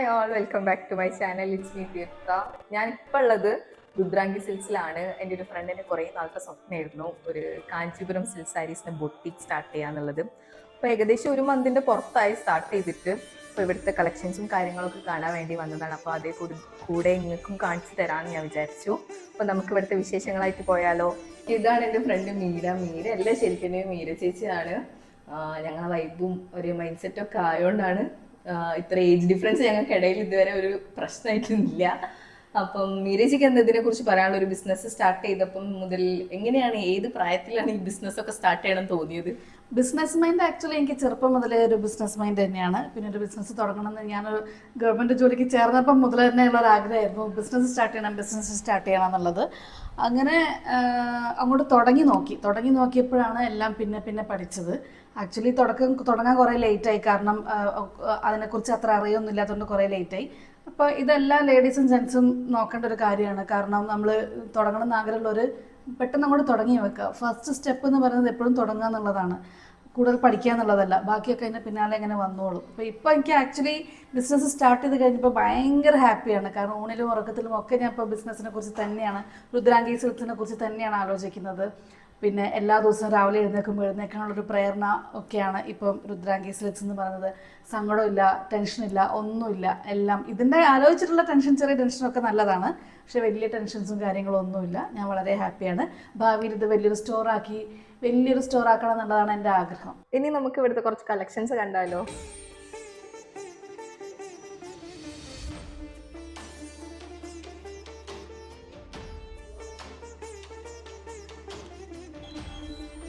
Hi all welcome back to my channel it's me Theertha ഞാൻ ഇപ്പോൾ ഉള്ളത് രുദ്രാംഗി സിൽസിലാണ്. എന്റെ ഒരു ഫ്രണ്ടിന്റെ കുറേ നാളത്തെ സ്വപ്നമായിരുന്നു. ഒരു കാഞ്ചീപുരം സിൽക്ക് സാരീസിന്റെ ബൊട്ടിക് സ്റ്റാർട്ട് ചെയ്യാന്നുള്ളത്. അപ്പോൾ ഏകദേശം ഒരു മന്തിന്റെ പുറത്തായി സ്റ്റാർട്ട് ചെയ്തിട്ട് അപ്പോൾ ഇവിടുത്തെ കളക്ഷൻസും കാര്യങ്ങളൊക്കെ കാണാൻ വേണ്ടി വന്നതാണ്. അപ്പോൾ അതേ കൂടി കൂടെ നിങ്ങൾക്കും കാണിച്ചു തരാമെന്ന് ഞാൻ വിചാരിച്ചു. അപ്പോൾ നമുക്ക് ഇവിടുത്തെ വിശേഷങ്ങളായിട്ട് പോയാലോ. ഇതാണ് എന്റെ ഫ്രണ്ട് മീര. മീര എല്ലാം ശരിക്കും മീര ചേച്ചിയാണ്. ഞങ്ങളെ വൈബും ഒരു മൈൻഡ് സെറ്റൊക്കെ ആയതുകൊണ്ടാണ് ഇത്ര ഏജ് ഡിഫറൻസ് ഞങ്ങൾക്ക് ഇടയിൽ ഇതുവരെ ഒരു പ്രശ്നമായിട്ടൊന്നുമില്ല. അപ്പം മീരജിക്ക് എന്താ ഇതിനെ കുറിച്ച് പറയാനുള്ള ഒരു ബിസിനസ് സ്റ്റാർട്ട് ചെയ്തപ്പം മുതൽ എങ്ങനെയാണ് ഏത് പ്രായത്തിലാണ് ഈ ബിസിനസ് ഒക്കെ സ്റ്റാർട്ട് ചെയ്യണം തോന്നിയത്? ബിസിനസ് മൈൻഡ് ആക്ച്വലി എനിക്ക് ചെറുപ്പം മുതലേ ഒരു ബിസിനസ് മൈൻഡ് തന്നെയാണ്. പിന്നെ ഒരു ബിസിനസ് തുടങ്ങണം എന്ന് ഞാൻ ഗവൺമെന്റ് ജോലിക്ക് ചേർന്നപ്പം മുതൽ തന്നെയുള്ള ഒരു ആഗ്രഹമായിരുന്നു. ബിസിനസ് സ്റ്റാർട്ട് ചെയ്യണം ബിസിനസ് സ്റ്റാർട്ട് ചെയ്യണം എന്നുള്ളത്. അങ്ങനെ അങ്ങോട്ട് തുടങ്ങി നോക്കി. തുടങ്ങി നോക്കിയപ്പോഴാണ് എല്ലാം പിന്നെ പിന്നെ പഠിച്ചത്. ആക്ച്വലി തുടക്കം തുടങ്ങാൻ കുറേ ലേറ്റായി കാരണം അതിനെക്കുറിച്ച് അത്ര അറിയൊന്നും ഇല്ലാത്തതുകൊണ്ട് കുറേ ലേറ്റായി അപ്പോൾ ഇതെല്ലാം ലേഡീസും ജെൻസും നോക്കേണ്ട ഒരു കാര്യമാണ്. കാരണം നമ്മൾ തുടങ്ങണം എന്ന് ആഗ്രഹമുള്ളവർ പെട്ടെന്ന് അങ്ങോട്ട് തുടങ്ങി വെക്കുക. ഫസ്റ്റ് സ്റ്റെപ്പ് എന്ന് പറയുന്നത് എപ്പോഴും തുടങ്ങുക എന്നുള്ളതാണ്. കൂടുതൽ പഠിക്കുക എന്നുള്ളതല്ല. ബാക്കിയൊക്കെ അതിന്റെ പിന്നാലെ ഇങ്ങനെ വന്നോളും. അപ്പോൾ ഇപ്പോൾ എനിക്ക് ആക്ച്വലി ബിസിനസ് സ്റ്റാർട്ട് ചെയ്ത് കഴിഞ്ഞപ്പോൾ ഭയങ്കര ഹാപ്പിയാണ് കാരണം ഊണിലും ഉറക്കത്തിലും ഒക്കെ ഞാൻ ഇപ്പോൾ ബിസിനസ്സിനെ കുറിച്ച് തന്നെയാണ് രുദ്രാംഗി സിൽക്സിനെ കുറിച്ച് തന്നെയാണ് ആലോചിക്കുന്നത്. പിന്നെ എല്ലാ ദിവസവും രാവിലെ എഴുന്നേൽക്കുമ്പോൾ എഴുന്നേൽക്കാനുള്ളൊരു പ്രേരണ ഒക്കെയാണ് ഇപ്പം രുദ്രാംഗി സിലക്സ് എന്ന് പറയുന്നത്. സങ്കടമില്ല ടെൻഷനില്ല ഒന്നുമില്ല എല്ലാം. ഇതിന്റെ ആലോചിച്ചിട്ടുള്ള ടെൻഷൻ ചെറിയ ടെൻഷനൊക്കെ നല്ലതാണ്. പക്ഷേ വലിയ ടെൻഷൻസും കാര്യങ്ങളും ഒന്നുമില്ല. ഞാൻ വളരെ ഹാപ്പിയാണ്. ഭാവിയിൽ ഇത് വലിയൊരു സ്റ്റോറാക്കി വലിയൊരു സ്റ്റോറാക്കണം എന്നുള്ളതാണ് എന്റെ ആഗ്രഹം. ഇനി നമുക്ക് ഇവിടുത്തെ കുറച്ച് കളക്ഷൻസ് കണ്ടാലോ?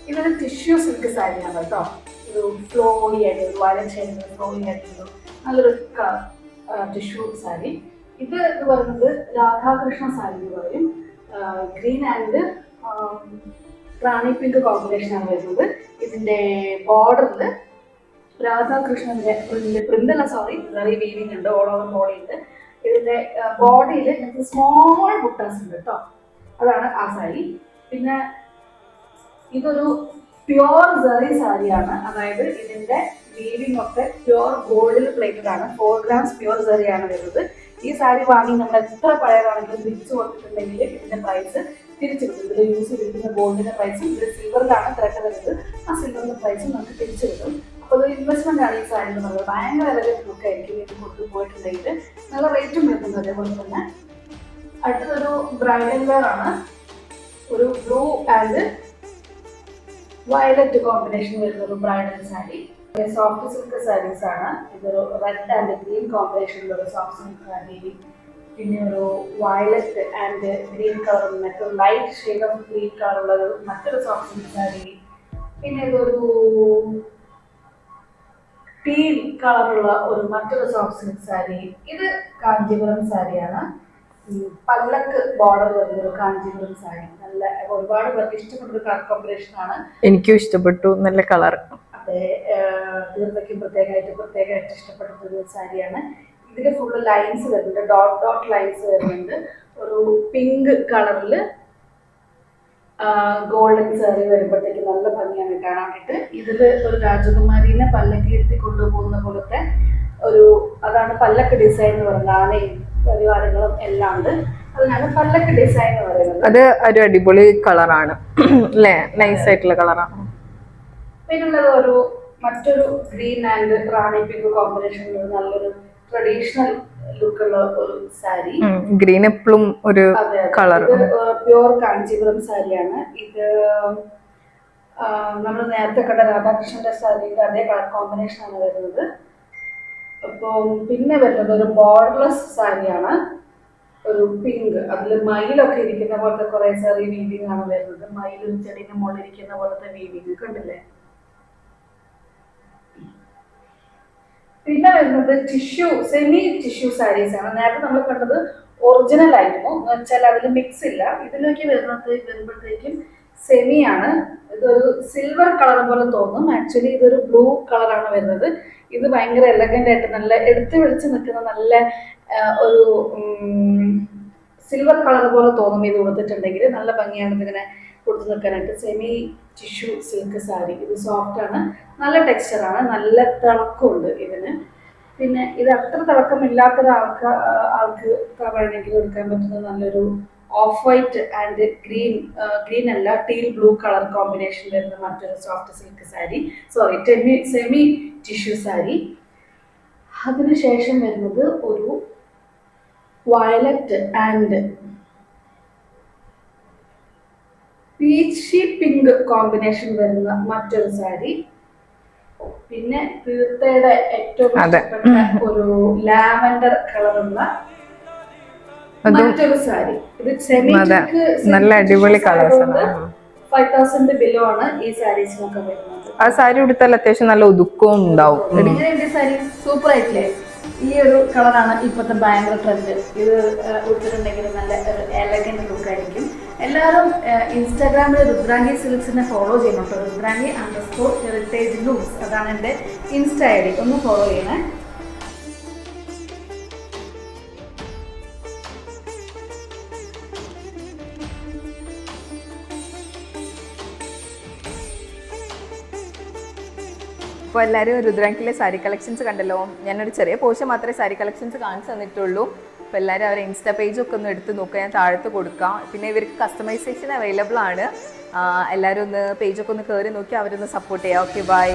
ഇതൊരു ടിഷ്യൂ സിൽക്ക് സാരിയാണ് കേട്ടോ. ഒരു ഫ്ലോയി ആയിട്ട് ഒരു വയലറ്റ് ഷെയ്ഡിൽ ഫ്ലോയി ആയിട്ടുള്ള നല്ലൊരു ടിഷ്യൂ സാരി ഇത് എന്ന് പറയുന്നത് രാധാകൃഷ്ണ സാരി എന്ന് പറയും. Green and rani pink combination ആണ് വരുന്നത്. ഇതിന്റെ ബോർഡറിൽ രാധാകൃഷ്ണന്റെ പ്രിന്റ് പ്രിന്റ് അല്ല സോറി നിറയെ വീവിംഗ് ഉണ്ട് ഓൾ ഓവർ ബോഡി ഉണ്ട്. ഇതിന്റെ ബോഡിയിൽ സ്മോൾ ബുട്ടാസ് ഉണ്ട് കേട്ടോ. അതാണ് ആ സാരി പിന്നെ ഇതൊരു പ്യുവർ സെറി സാരിയാണ്. അതായത് ഇതിന്റെ വീവിംഗ് ഒക്കെ പ്യുവർ ഗോൾഡിൽ പ്ലേറ്റഡ് ആണ്. ഫോർ ഗ്രാംസ് പ്യുവർ സെറിയാണ് വരുന്നത്. ഈ സാരി വാങ്ങി നമ്മൾ എത്ര പഴയതാണെങ്കിലും തിരിച്ചു കൊടുത്തിട്ടുണ്ടെങ്കിൽ ഇതിന്റെ പ്രൈസ് തിരിച്ചു കിട്ടും. ഇതിൽ യൂസ് ചെയ്തിരിക്കുന്ന ഗോൾഡിന്റെ പ്രൈസും ഇതിൽ സിൽവറിലാണ് തിരക്ക് വരുന്നത്. ആ സിൽവറിന്റെ പ്രൈസും നമുക്ക് തിരിച്ചു കിട്ടും. അപ്പോൾ ഒരു ഇൻവെസ്റ്റ്മെന്റ് ആണ് ഈ സാരി എന്ന് പറയുന്നത്. ഭയങ്കര വില ലുക്ക് ആയിരിക്കും ഇത് കൊണ്ടുപോയിട്ടുണ്ടെങ്കിൽ നല്ല റേറ്റും വരുന്നത് അതേപോലെ തന്നെ. അടുത്തൊരു ബ്രൈഡൽ വെയർ ആണ്. ഒരു ബ്ലൂ ആൻഡ് വയലറ്റ് കോമ്പിനേഷൻ വരുന്ന ഒരു bridal sari. Soft silk saris ആണ്. ഇതൊരു റെഡ് ആൻഡ് ഗ്രീൻ കോമ്പിനേഷനിലൊരു സോഫ്റ്റ് സിൽക്ക് സാരി പിന്നെ ഒരു വയലറ്റ് ആൻഡ് ഗ്രീൻ കളർ മറ്റൊരു ലൈറ്റ് ഷെയ്ഡ് ഓഫ് ഗ്രീൻ കളറുള്ള ഒരു മറ്റൊരു സോഫ്റ്റ് സിൽക്ക് സാരി പിന്നെ ഇതൊരു ടീൽ കളറുള്ള ഒരു മറ്റൊരു സോഫ്റ്റ് സിൽക്ക് സാരി ഇത് കാഞ്ചീപുരം സാരിയാണ് പല്ലക്ക് ബോർഡർ വരുന്ന ഒരു കാഞ്ചീപുരം സാരി നല്ല ഒരുപാട് പേർക്ക് ഇഷ്ടപ്പെട്ട ഒരു കളർ കോമ്പിനേഷൻ ആണ്. എനിക്കും ഇഷ്ടപ്പെട്ടു. നല്ല കളർ. അതെ തീർച്ചയായും പ്രത്യേകമായിട്ട് പ്രത്യേകമായിട്ട് ഇഷ്ടപ്പെട്ട ഒരു സാരിയാണ്. ഇതിൽ ഫുള്ള് ലൈൻസ് വരുന്നുണ്ട്. ഡോട്ട് ഡോട്ട് ലൈൻസ് വരുന്നുണ്ട്. ഒരു പിങ്ക് കളറിൽ ഗോൾഡൻ സാരി വരുമ്പോഴത്തേക്ക് നല്ല ഭംഗിയാണ് കാണാൻ വേണ്ടിയിട്ട് ഇതിൽ ഒരു രാജകുമാരീനെ പല്ലക്കിലെത്തി കൊണ്ടുപോകുന്ന പോലത്തെ ഒരു അതാണ് പല്ലക്ക് ഡിസൈൻ എന്ന് പറയുന്നത് ആനയും പരിവാരങ്ങളും എല്ലാം ഉണ്ട്. അത് ഒരു അടിപൊളി കളറാണ്. അല്ലേ? നൈസ് ആയിട്ടുള്ള കളറാണ് പിന്നുള്ളത് ഒരു മറ്റൊരു green and rani pink combination നല്ലൊരു ട്രഡീഷണൽ ലുക്കുള്ള ഒരു സാരി ഗ്രീൻ എപ്പോഴും ഒരു കളർ പ്യുവർ കാഞ്ചീപുരം സാരിയാണ്. ഇത് നമ്മൾ നേരത്തെ കണ്ട രാധാകൃഷ്ണന്റെ സാരിയുടെ അതേ കളർ കോമ്പിനേഷൻ ആണ് വരുന്നത്. അപ്പോൾ പിന്നെ വരുന്നത് ഒരു ബോർഡർലെസ് സാരിയാണ്. ഒരു പിങ്ക് അതിൽ മയിലൊക്കെ ഇരിക്കുന്ന പോലത്തെ കുറെ ചെറിയ വീവിങ് ആണ് വരുന്നത്. മയിലും ചെടിന്റെ മുകളിൽ ഇരിക്കുന്ന പോലത്തെ വീവിങ് കണ്ടില്ലേ പിന്നെ വരുന്നത് ടിഷ്യൂ സെമി ടിഷ്യൂ സാരീസ് ആണ്. നേരത്തെ നമ്മൾ കണ്ടത് ഒറിജിനൽ ആയിരുന്നു. എന്ന് വെച്ചാൽ അതിൽ മിക്സ് ഇല്ല. ഇതിലേക്ക് വരുന്നത് വരുമ്പോഴത്തേക്കും സെമി ആണ്. ഇതൊരു സിൽവർ കളർ പോലെ തോന്നും. ആക്ച്വലി ഇതൊരു ബ്ലൂ കളറാണ് വരുന്നത്. ഇത് ഭയങ്കര എലഗന്റ് ആയിട്ട് നല്ല എടുത്തു വെളിച്ച് നിൽക്കുന്ന നല്ല ഒരു സിൽവർ കളർ പോലെ തോന്നും ഇത് കൊടുത്തിട്ടുണ്ടെങ്കിൽ നല്ല ഭംഗിയാണ് ഇതിങ്ങനെ കൊടുത്തു നിൽക്കാനായിട്ട്. സെമി ടിഷ്യു സിൽക്ക് സാരി ഇത് സോഫ്റ്റ് ആണ്. നല്ല ടെക്സ്ചറാണ് നല്ല തിളക്കമുണ്ട് ഇതിന്. പിന്നെ ഇത് അത്ര തിളക്കമില്ലാത്തൊരാൾക്ക് ആൾക്ക് വേണമെങ്കിൽ എടുക്കാൻ പറ്റുന്ന നല്ലൊരു off white and green green അല്ല ടീൽ ബ്ലൂ കളർ കോമ്പിനേഷൻ വരുന്ന മറ്റൊരു സോഫ്റ്റ് സിൽക്ക് സാരി സോറി ടെമി സെമി ടിഷ്യൂ സാരി അതിനുശേഷം വരുന്നത് ഒരു violet and peachy pink combination വരുന്ന മറ്റൊരു സാരി പിന്നെ തീർത്ഥയുടെ ഏറ്റവും. ഇഷ്ടപ്പെട്ട ഒരു ലാവൻഡർ കളറുള്ള മറ്റൊരു സാരി. ഇത് സെമി. നല്ല അടിപൊളി കളേഴ്സ് ആണ്. ഫൈവ് തൗസൻഡ് ബിലോ ആണ് ഈ സാരീസിനൊക്കെ വരുന്നത്. ആ സാരി ഉടുത്താൽ അത്യാവശ്യം നല്ല ഒതുക്കവും ഉണ്ടാവും. എങ്ങനെയുണ്ട് സാരി? സൂപ്പർ ആയിട്ടില്ലേ? ഈ ഒരു കളറാണ് ഇപ്പോഴത്തെ ഭയങ്കര ട്രെൻഡ് ഇത് ഉടുത്തിട്ടുണ്ടെങ്കിൽ നല്ല എലഗന്റ് എലഗന്റ് ലുക്ക് ആയിരിക്കും. എല്ലാവരും ഇൻസ്റ്റാഗ്രാമിൽ രുദ്രാംഗി സിൽക്സിനെ ഫോളോ ചെയ്യണം കേട്ടോ Rudrangi underscore heritage looms അതാണ് എന്റെ ഇൻസ്റ്റ ഐ ഡി. ഒന്ന് ഫോളോ ചെയ്യണേ. അപ്പോൾ എല്ലാവരും രുദ്രാങ്കിലെ സാരി കളക്ഷൻസ് കണ്ടല്ലോ. ഞാനൊരു ചെറിയ പോർഷൻ മാത്രമേ സാരി കളക്ഷൻസ് കാണിച്ചു തന്നിട്ടുള്ളൂ. അപ്പോൾ എല്ലാവരും അവരെ ഇൻസ്റ്റാ പേജൊക്കെ ഒന്ന് എടുത്ത് നോക്കുക ഞാൻ താഴത്ത് കൊടുക്കാം. പിന്നെ ഇവർക്ക് കസ്റ്റമൈസേഷൻ അവൈലബിൾ ആണ്. എല്ലാവരും ഒന്ന് പേജൊക്കെ ഒന്ന് കയറി നോക്കി അവരൊന്ന് സപ്പോർട്ട് ചെയ്യാം. Okay bye